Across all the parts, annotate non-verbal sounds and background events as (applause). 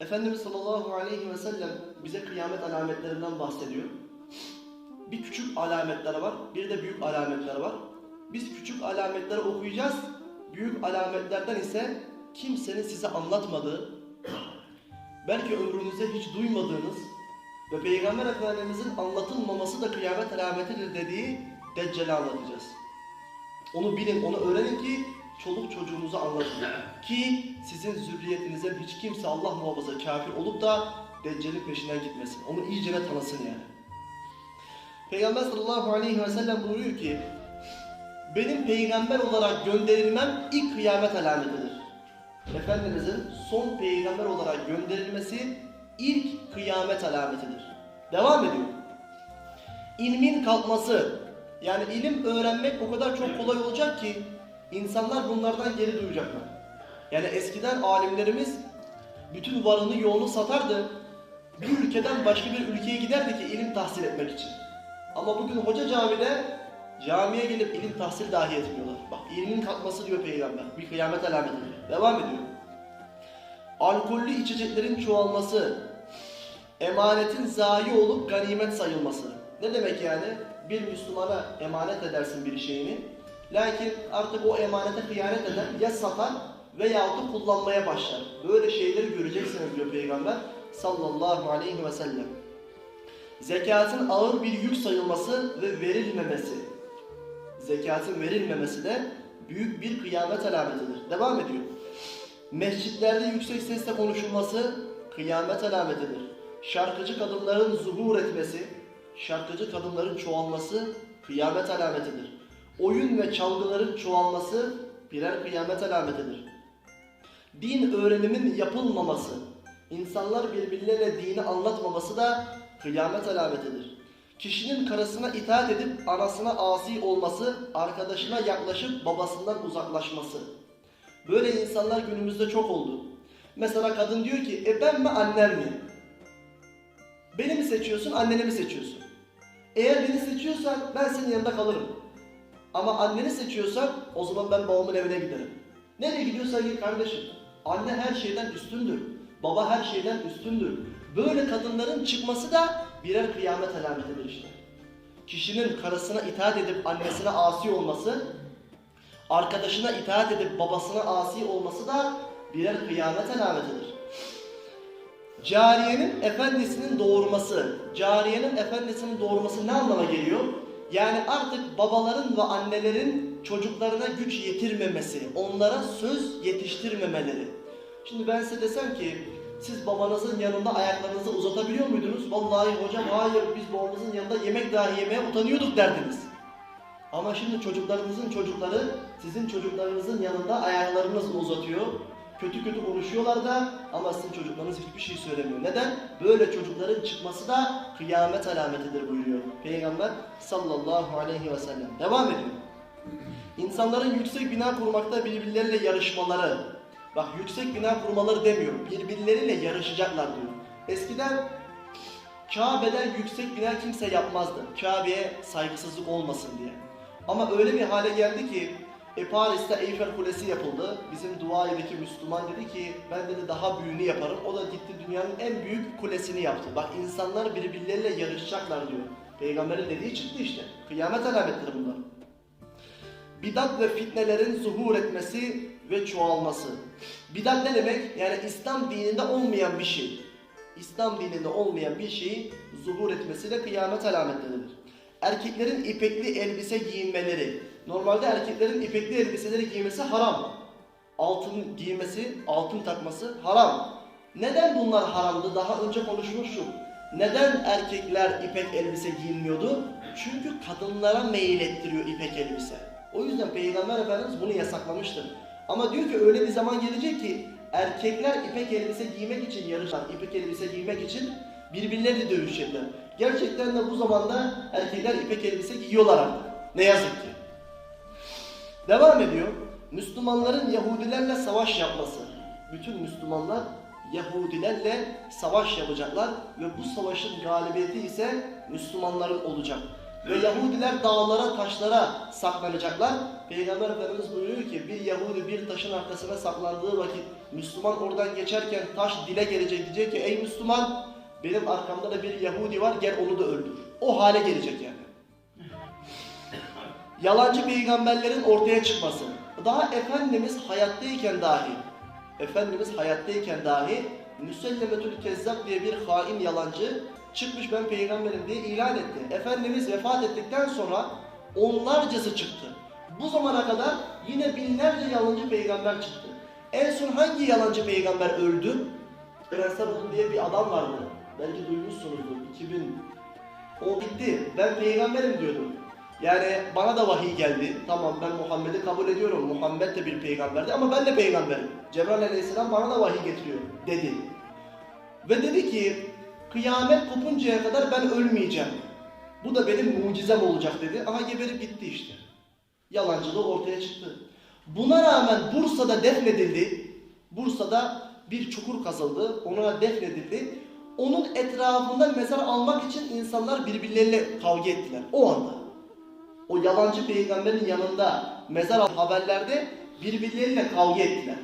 Efendimiz sallallahu aleyhi ve sellem bize kıyamet alametlerinden bahsediyor. Bir küçük alametler var, bir de büyük alametler var. Biz küçük alametleri okuyacağız. Büyük alametlerden ise kimsenin size anlatmadığı, belki ömrünüzde hiç duymadığınız ve Peygamber Efendimizin anlatılmaması da kıyamet alametidir dediği Deccal'i anlatacağız. Onu bilin, onu öğrenin ki çoluk çocuğunuza anlatın. Ki sizin zürriyetinizden hiç kimse Allah muhafaza kafir olup da Deccal'in peşinden gitmesin. Onu iyicene tanısın yani. Peygamber sallallahu aleyhi ve sellem buyuruyor ki benim peygamber olarak gönderilmem ilk kıyamet alametidir. Efendimizin son peygamber olarak gönderilmesi ilk kıyamet alametidir. Devam ediyor. İlmin kalkması, yani ilim öğrenmek o kadar çok kolay olacak ki insanlar bunlardan geri duyacaklar. Yani eskiden alimlerimiz bütün varını yoğunu satardı. Bir ülkeden başka bir ülkeye giderdi ki ilim tahsil etmek için. Ama bugün hoca camide camiye gelip ilim tahsil dahi etmiyorlar. Bak ilmin kalkması diyor peygamber. Bir kıyamet alametidir. Devam ediyor. Alkollü içeceklerin çoğalması, emanetin zayi olup ganimet sayılması. Ne demek yani? Bir Müslümana emanet edersin bir şeyini. Lakin artık o emanete hıyanet eden ya satar veyahut kullanmaya başlar. Böyle şeyleri göreceksiniz diyor Peygamber sallallahu aleyhi ve sellem. Zekatın ağır bir yük sayılması ve verilmemesi. Zekatın verilmemesi de büyük bir kıyamet alametidir. Devam ediyor. Mescitlerde yüksek sesle konuşulması kıyamet alametidir. Şarkıcı kadınların zuhur etmesi, şarkıcı kadınların çoğalması kıyamet alametidir. Oyun ve çalgıların çoğalması birer kıyamet alametidir. Din öğrenimin yapılmaması, insanlar birbirlerine dini anlatmaması da kıyamet alametidir. Kişinin karısına itaat edip anasına asi olması, arkadaşına yaklaşıp babasından uzaklaşması. Böyle insanlar günümüzde çok oldu. Mesela kadın diyor ki, e ben mi annen mi? Beni mi seçiyorsun, anneni mi seçiyorsun? Eğer beni seçiyorsan ben senin yanında kalırım. Ama anneni seçiyorsan o zaman ben babamın evine giderim. Nereye gidiyorsan git kardeşim. Anne her şeyden üstündür. Baba her şeyden üstündür. Böyle kadınların çıkması da birer kıyamet alametidir işte. Kişinin karısına itaat edip annesine asi olması, arkadaşına itaat edip babasına asi olması da birer kıyamet alametidir. Cariyenin efendisinin doğurması, cariyenin efendisinin doğurması ne anlama geliyor? Yani artık babaların ve annelerin çocuklarına güç yetirmemesi, onlara söz yetiştirmemeleri. Şimdi ben size desem ki siz babanızın yanında ayaklarınızı uzatabiliyor muydunuz? Vallahi hocam hayır biz babamızın yanında yemek dahi yemeye utanıyorduk derdiniz. Ama şimdi çocuklarınızın çocukları sizin çocuklarınızın yanında ayaklarınızı uzatıyor. Kötü kötü konuşuyorlar da ama sizin çocuklarınız hiçbir şey söylemiyor. Neden? Böyle çocukların çıkması da kıyamet alametidir buyuruyor Peygamber sallallahu aleyhi ve sellem. Devam ediyor. İnsanların yüksek bina kurmakta birbirleriyle yarışmaları. Bak yüksek bina kurmaları demiyor. Birbirleriyle yarışacaklar diyor. Eskiden Kabe'den yüksek bina kimse yapmazdı. Kabe'ye saygısızlık olmasın diye. Ama öyle bir hale geldi ki e, Paris'te Eyfel Kulesi yapıldı. Bizim Dubai'deki Müslüman dedi ki ben dedi daha büyüğünü yaparım. O da gitti dünyanın en büyük kulesini yaptı. Bak insanlar birbirleriyle yarışacaklar diyor. Peygamberin dediği çıktı işte. Kıyamet alametleri bunlar. Bidat ve fitnelerin zuhur etmesi ve çoğalması. Bidat ne demek? Yani İslam dininde olmayan bir şey. İslam dininde olmayan bir şeyi zuhur etmesi de kıyamet alametleridir. Erkeklerin ipekli elbise giyinmeleri. Normalde erkeklerin ipekli elbiseleri giymesi haram. Altın giymesi, altın takması haram. Neden bunlar haramdı? Daha önce konuşmuştuk. Neden erkekler ipek elbise giyinmiyordu? Çünkü kadınlara meyil ettiriyor ipek elbise. O yüzden Peygamber Efendimiz bunu yasaklamıştır. Ama diyor ki öyle bir zaman gelecek ki erkekler ipek elbise giymek için yarışar. İpek elbise giymek için birbirleriyle dövüşecekler. Gerçekten de bu zamanda erkekler ipek elbise giyiyorlar artık. Ne yazık ki. Devam ediyor. Müslümanların Yahudilerle savaş yapması. Bütün Müslümanlar Yahudilerle savaş yapacaklar ve bu savaşın galibiyeti ise Müslümanların olacak. Ve Yahudiler dağlara, taşlara saklanacaklar. Peygamber Efendimiz buyuruyor ki bir Yahudi bir taşın arkasına saklandığı vakit Müslüman oradan geçerken taş dile gelecek diyecek ki ey Müslüman benim arkamda da bir Yahudi var gel onu da öldür. O hale gelecek yani. Yalancı peygamberlerin ortaya çıkması. Daha Efendimiz hayattayken dahi Efendimiz hayattayken dahi Müsellemetül Kezzab diye bir hain yalancı çıkmış ben peygamberim diye ilan etti. Efendimiz vefat ettikten sonra onlarcası çıktı. Bu zamana kadar yine binlerce yalancı peygamber çıktı. En son hangi yalancı peygamber öldü? Prensabul diye bir adam vardı. Belki duymuşsunuzdur. 2000 o bitti. Ben peygamberim diyordum. Yani bana da vahiy geldi. Tamam ben Muhammed'i kabul ediyorum. Muhammed de bir peygamberdi ama ben de peygamberim. Cebrail aleyhisselam bana da vahiy getiriyor dedi. Ve dedi ki kıyamet kopuncaya kadar ben ölmeyeceğim. Bu da benim mucizem olacak dedi. Aha geberip gitti işte. Yalancılığı ortaya çıktı. Buna rağmen Bursa'da defnedildi. Bursa'da bir çukur kazıldı. Ona defnedildi. Onun etrafında mezar almak için insanlar birbirleriyle kavga ettiler. O anda O yalancı peygamberin yanında mezar haberlerde birbirleriyle kavga ettiler.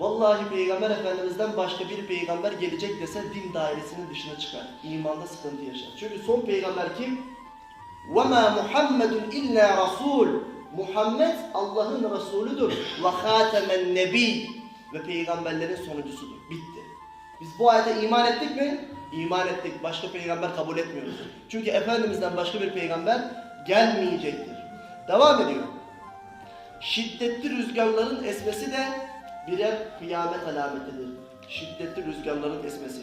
Vallahi peygamber efendimizden başka bir peygamber gelecek dese din dairesinin dışına çıkar. İmanda sıkıntı yaşar. Çünkü son peygamber kim? وَمَا مُحَمَّدٌ اِلَّا رَسُولٌ Muhammed Allah'ın Resulüdür. وَخَاتَمَ النَّبِيِّ Ve peygamberlerin sonuncusudur. Bitti. Biz bu ayete iman ettik mi? İman ettik. Başka peygamber kabul etmiyoruz. Çünkü Efendimiz'den başka bir peygamber gelmeyecektir. Devam ediyor. Şiddetli rüzgarların esmesi de birer kıyamet alametidir. Şiddetli rüzgarların esmesi.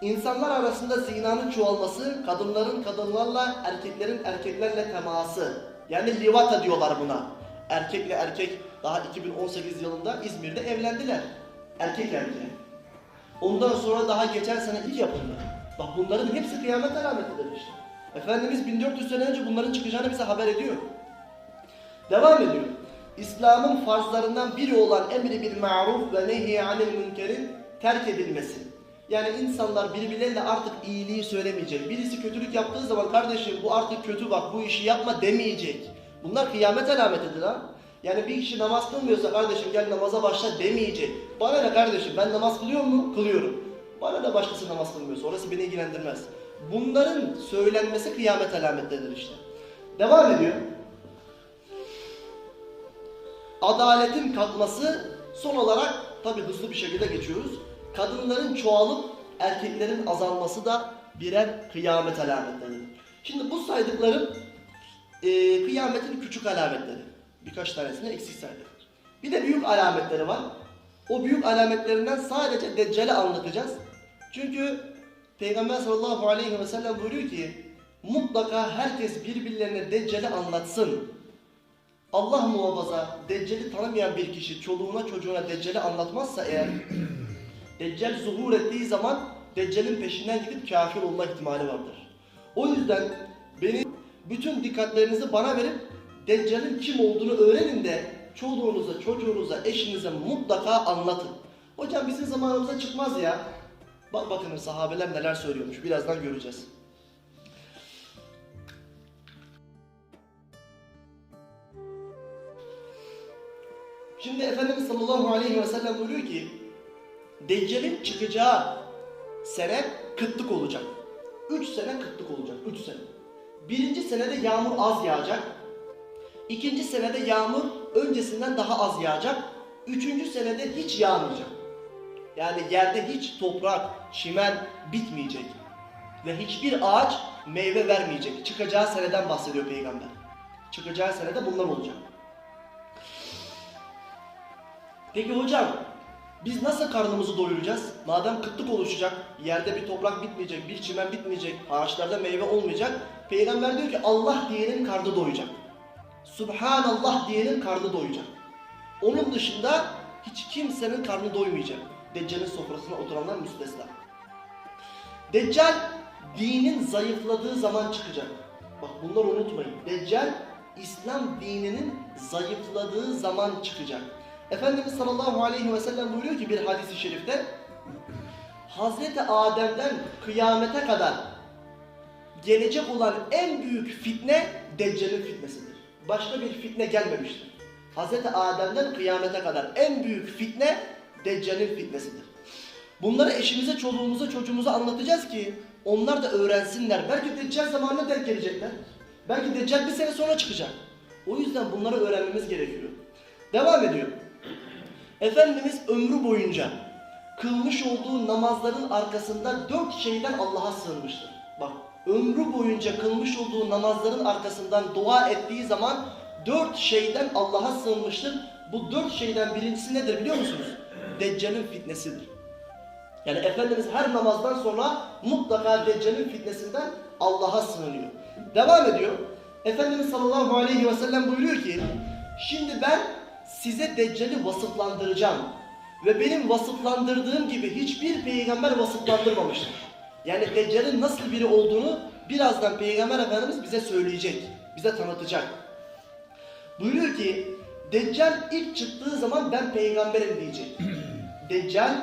İnsanlar arasında zinanın çoğalması, kadınların kadınlarla, erkeklerin erkeklerle teması. Yani livata diyorlar buna. Erkekle erkek daha 2018 yılında İzmir'de evlendiler. Erkek erkeğe. Ondan sonra daha geçen sene ilk yapıldı. Bak bunların hepsi kıyamet alametidir işte. Efendimiz 1400 sene önce bunların çıkacağını bize haber ediyor. Devam ediyor. İslam'ın farzlarından biri olan emri bil ma'ruf ve nehy anil münkerin terk edilmesi. Yani insanlar birbirleriyle artık iyiliği söylemeyecek. Birisi kötülük yaptığı zaman kardeşim bu artık kötü bak bu işi yapma demeyecek. Bunlar kıyamet alametidir ha. Yani bir kişi namaz kılmıyorsa kardeşim gel namaza başla demeyecek. Bana ne kardeşim ben namaz kılıyor mu? Kılıyorum. Bana da başkası namaz kılmıyorsa orası beni ilgilendirmez. Bunların söylenmesi kıyamet alametleridir işte. Devam ediyor. Adaletin kalkması son olarak tabi hızlı bir şekilde geçiyoruz. Kadınların çoğalıp erkeklerin azalması da birer kıyamet alametleridir. Şimdi bu saydıklarım e, kıyametin küçük alametleri. Birkaç tanesini eksik saydık. Bir de büyük alametleri var. O büyük alametlerinden sadece Deccal'i anlatacağız. Çünkü Peygamber sallallahu aleyhi ve sellem buyuruyor ki mutlaka herkes birbirlerine Deccal'i anlatsın. Allah muhafaza Deccal'i tanımayan bir kişi çoluğuna çocuğuna Deccal'i anlatmazsa eğer (clears throat) Deccal zuhur ettiği zaman Deccal'in peşinden gidip kafir olma ihtimali vardır. O yüzden benim bütün dikkatlerinizi bana verip Deccal'in kim olduğunu öğrenin de çoluğunuza, çocuğunuza, eşinize mutlaka anlatın. Hocam bizim zamanımıza çıkmaz ya. Bak bakın sahabeler neler söylüyormuş. Birazdan göreceğiz. Şimdi Efendimiz sallallahu aleyhi ve sellem buyuruyor ki Deccal'in çıkacağı sene kıtlık olacak. Üç sene kıtlık olacak. Üç sene. Birinci senede yağmur az yağacak. İkinci senede yağmur öncesinden daha az yağacak. Üçüncü senede hiç yağmayacak. Yani yerde hiç toprak, çimen bitmeyecek. Ve hiçbir ağaç meyve vermeyecek. Çıkacağı seneden bahsediyor peygamber. Çıkacağı senede bunlar olacak. Peki hocam biz nasıl karnımızı doyuracağız? Madem kıtlık oluşacak, yerde bir toprak bitmeyecek, bir çimen bitmeyecek, ağaçlarda meyve olmayacak. Peygamber diyor ki Allah diyenin karnı doyacak. Subhanallah diyenin karnı doyacak. Onun dışında hiç kimsenin karnı doymayacak. Deccal'in sofrasına oturanlar müstesna. Deccal dinin zayıfladığı zaman çıkacak. Bak bunları unutmayın. Deccal İslam dininin zayıfladığı zaman çıkacak. Efendimiz sallallahu aleyhi ve sellem buyuruyor ki bir hadisi şerifte Hazreti Adem'den kıyamete kadar gelecek olan en büyük fitne Deccal'in fitnesidir. Başka bir fitne gelmemiştir. Hz. Adem'den kıyamete kadar en büyük fitne Deccal'in fitnesidir. Bunları eşimize, çoluğumuza, çocuğumuza anlatacağız ki onlar da öğrensinler. Belki Deccal zamanına denk gelecekler. Belki Deccal bir sene sonra çıkacak. O yüzden bunları öğrenmemiz gerekiyor. Devam ediyor. Efendimiz ömrü boyunca kılmış olduğu namazların arkasında dört şeyden Allah'a sığınmıştır. Bak ömrü boyunca kılmış olduğu namazların arkasından dua ettiği zaman dört şeyden Allah'a sığınmıştır. Bu dört şeyden birincisi nedir biliyor musunuz? Deccal'in fitnesidir. Yani Efendimiz her namazdan sonra mutlaka Deccal'in fitnesinden Allah'a sığınıyor. Devam ediyor. Efendimiz sallallahu aleyhi ve sellem buyuruyor ki Şimdi ben size Deccal'i vasıflandıracağım. Ve benim vasıflandırdığım gibi hiçbir peygamber vasıflandırmamıştır. Yani Deccal'in nasıl biri olduğunu birazdan Peygamber Efendimiz bize söyleyecek. Bize tanıtacak. Buyuruyor ki Deccal ilk çıktığı zaman ben peygamberim diyecek. (clears throat) Deccal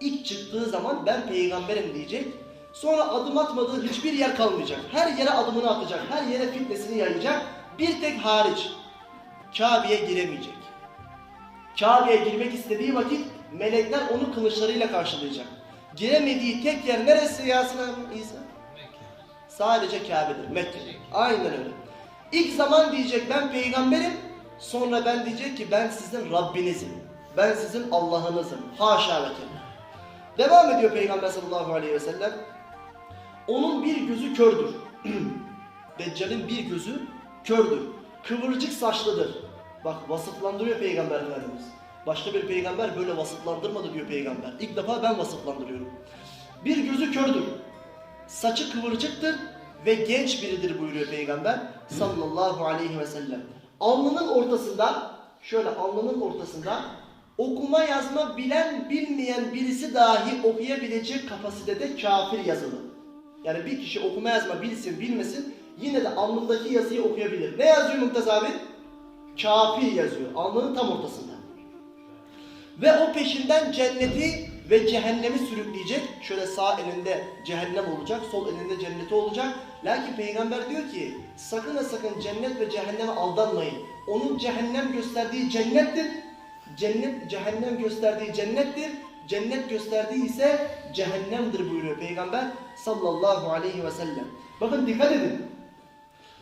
ilk çıktığı zaman ben peygamberim diyecek. Sonra adım atmadığı hiçbir yer kalmayacak. Her yere adımını atacak. Her yere fitnesini yayacak. Bir tek hariç. Kabe'ye giremeyecek. Kabe'ye girmek istediği vakit melekler onu kılıçlarıyla karşılayacak. Giremediği tek yer neresi Yasin abi İsa? Sadece Kabe'dir, Mekke. Aynen öyle. İlk zaman diyecek ben peygamberim, sonra ben diyecek ki ben sizin Rabbinizim. Ben sizin Allah'ınızım. Haşa ve kella. Devam ediyor Peygamber sallallahu aleyhi ve sellem. Onun bir gözü kördür. (clears throat) Deccal'in bir gözü kördür. Kıvırcık saçlıdır. Bak vasıflandırıyor Peygamber Efendimiz. Başka bir peygamber böyle vasıflandırmadı diyor peygamber. İlk defa ben vasıflandırıyorum. Bir gözü kördür. Saçı kıvırcıktır ve genç biridir buyuruyor peygamber sallallahu aleyhi ve sellem. Alnının ortasında şöyle alnının ortasında okuma yazma bilen bilmeyen birisi dahi okuyabilecek kapasitede kafir yazılı. Yani bir kişi okuma yazma bilsin bilmesin yine de alnındaki yazıyı okuyabilir. Ne yazıyor Mümtaz abi? Kafir yazıyor. Alnının tam ortasında. Ve o peşinden cenneti ve cehennemi sürükleyecek. Şöyle sağ elinde cehennem olacak, sol elinde cenneti olacak. Lakin peygamber diyor ki sakın ha sakın cennet ve cehenneme aldanmayın. Onun cehennem gösterdiği cennettir. Cennet cehennem gösterdiği cennettir. Cennet gösterdiği ise cehennemdir buyuruyor peygamber sallallahu aleyhi ve sellem. Bakın dikkat edin.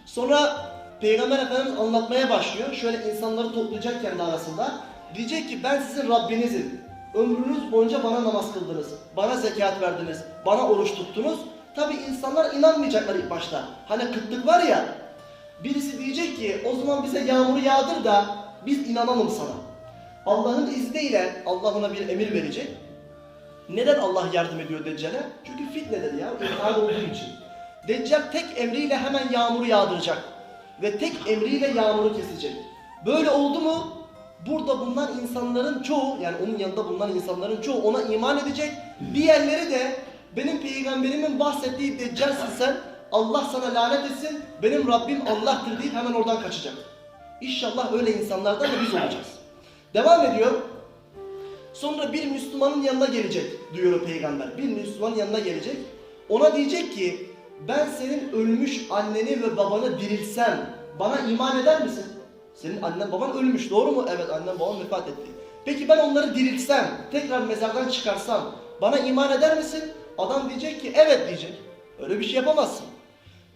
Sonra Peygamber Efendimiz anlatmaya başlıyor. Şöyle insanları toplayacak kendi arasında. Diyecek ki ben sizin Rabbinizim. Ömrünüz boyunca bana namaz kıldınız. Bana zekat verdiniz. Bana oruç tuttunuz. Tabi insanlar inanmayacaklar ilk başta. Hani kıtlık var ya. Birisi diyecek ki o zaman bize yağmuru yağdır da biz inanalım sana. Allah'ın izniyle Allah ona bir emir verecek. Neden Allah yardım ediyor Deccal'e? Çünkü fitnedir ya, imtihan olduğu için. Deccal tek emriyle hemen yağmuru yağdıracak. Ve tek emriyle yağmuru kesecek. Böyle oldu mu burada bulunan insanların çoğu yani onun yanında bulunan insanların çoğu ona iman edecek. Diğerleri de benim peygamberimin bahsettiği Deccal'sin sen Allah sana lanet etsin benim Rabbim Allah'tır deyip hemen oradan kaçacak. İnşallah öyle insanlardan da biz olacağız. Devam ediyor. Sonra bir Müslümanın yanına gelecek diyor peygamber. Bir Müslümanın yanına gelecek. Ona diyecek ki ben senin ölmüş anneni ve babanı dirilsem bana iman eder misin? Senin annen baban ölmüş doğru mu? Evet annem babam vefat etti. Peki ben onları diriltsem, tekrar mezardan çıkarsam bana iman eder misin? Adam diyecek ki evet diyecek. Öyle bir şey yapamazsın.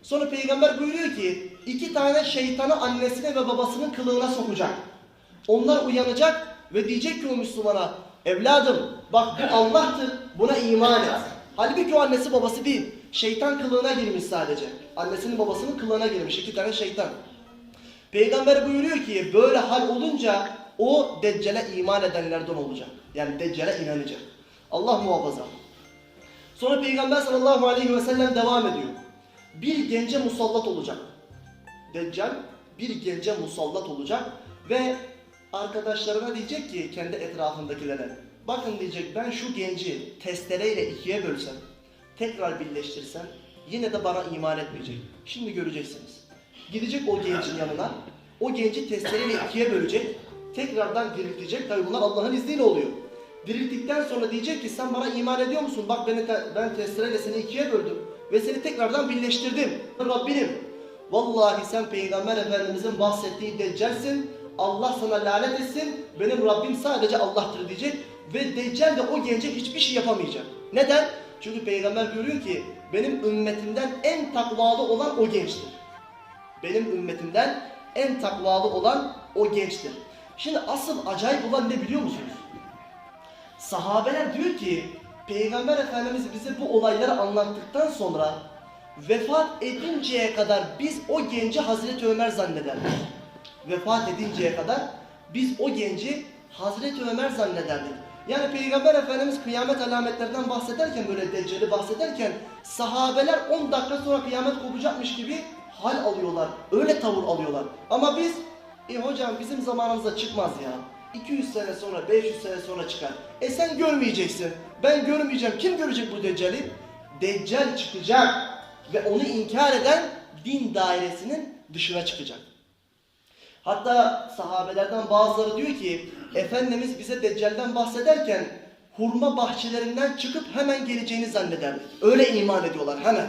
Sonra peygamber buyuruyor ki iki tane şeytanı annesine ve babasının kılığına sokacak. Onlar uyanacak ve diyecek ki o Müslümana evladım bak bu Allah'tır buna iman et. Halbuki o annesi babası değil. Şeytan kılığına girmiş sadece. Annesinin babasının kılığına girmiş iki tane şeytan. Peygamber buyuruyor ki böyle hal olunca o Deccal'e iman edenlerden olacak. Yani Deccal'e inanacak. Allah muhafaza. Sonra Peygamber sallallahu aleyhi ve sellem devam ediyor. Bir gence musallat olacak. Deccal bir gence musallat olacak ve arkadaşlarına diyecek ki kendi etrafındakilere bakın diyecek ben şu genci testereyle ikiye bölsem tekrar birleştirsem yine de bana iman etmeyecek. Şimdi göreceksiniz. Gidecek o gencin yanına o genci testereyle ikiye bölecek tekrardan diriltecek. Tabi bunlar Allah'ın izniyle oluyor. Dirilttikten sonra diyecek ki sen bana iman ediyor musun? Bak beni te- ben testereyle seni ikiye böldüm. ve seni tekrardan birleştirdim. Rabbinim vallahi sen Peygamber Efendimizin bahsettiği Deccal'sin. Allah sana lanet etsin. Benim Rabbim sadece Allah'tır diyecek. Ve Deccal de o gence hiçbir şey yapamayacak. Neden? Çünkü Peygamber görüyor ki benim ümmetimden en takvalı olan o gençtir. Benim ümmetimden en takvalı olan o gençtir. Şimdi asıl acayip olan ne biliyor musunuz? Sahabeler diyor ki Peygamber Efendimiz bize bu olayları anlattıktan sonra vefat edinceye kadar biz o genci Hazreti Ömer zannederdik. Vefat edinceye kadar biz o genci Hazreti Ömer zannederdik. Yani Peygamber Efendimiz kıyamet alametlerinden bahsederken böyle Deccal'i bahsederken sahabeler 10 dakika sonra kıyamet kopacakmış gibi hal alıyorlar. Öyle tavır alıyorlar. Ama biz e hocam bizim zamanımızda çıkmaz ya. 200 sene sonra, 500 sene sonra çıkar. E sen görmeyeceksin. Ben görmeyeceğim. Kim görecek bu Deccal'i? Deccal çıkacak. Ve onu inkar eden din dairesinin dışına çıkacak. Hatta sahabelerden bazıları diyor ki Efendimiz bize Deccal'den bahsederken hurma bahçelerinden çıkıp hemen geleceğini zannederdik. Öyle iman ediyorlar hemen.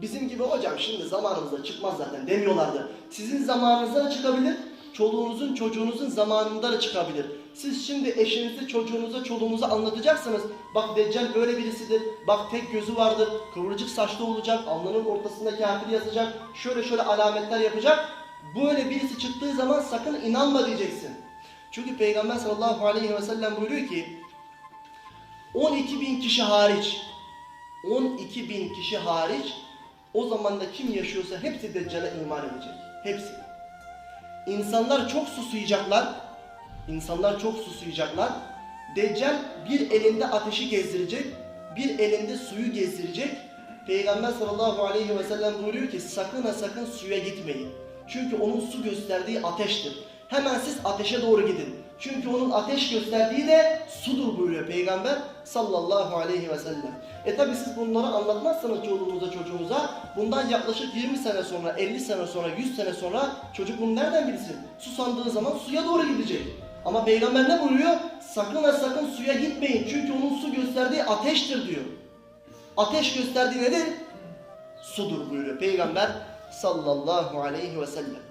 Bizim gibi hocam şimdi zamanımızda çıkmaz zaten demiyorlardı. Sizin zamanınızda da çıkabilir, çoluğunuzun çocuğunuzun zamanında da çıkabilir. Siz şimdi eşinizi, çocuğunuza, çoluğunuza anlatacaksınız. Bak Deccal böyle birisidir, bak tek gözü vardır, kıvırcık saçlı olacak, alnının ortasında kafir yazacak, şöyle şöyle alametler yapacak. Böyle birisi çıktığı zaman sakın inanma diyeceksin. Çünkü Peygamber sallallahu aleyhi ve sellem buyuruyor ki 12 bin kişi hariç 12 bin kişi hariç o zamanda kim yaşıyorsa hepsi Deccal'e iman edecek. Hepsi. İnsanlar çok susayacaklar. İnsanlar çok susayacaklar. Deccal bir elinde ateşi gezdirecek, bir elinde suyu gezdirecek. Peygamber sallallahu aleyhi ve sellem buyuruyor ki sakın ha sakın suya gitmeyin. Çünkü onun su gösterdiği ateştir. Hemen siz ateşe doğru gidin. Çünkü onun ateş gösterdiği de sudur buyuruyor Peygamber sallallahu aleyhi ve sellem. E tabi siz bunları anlatmazsanız çoluğunuza çocuğunuza bundan yaklaşık 20 sene sonra, 50 sene sonra, 100 sene sonra çocuk bunu nereden bilsin? Susandığı zaman suya doğru gidecek. Ama Peygamber ne buyuruyor? Sakın ha sakın suya gitmeyin çünkü onun su gösterdiği ateştir diyor. Ateş gösterdiği nedir? Sudur buyuruyor Peygamber sallallahu aleyhi ve sellem.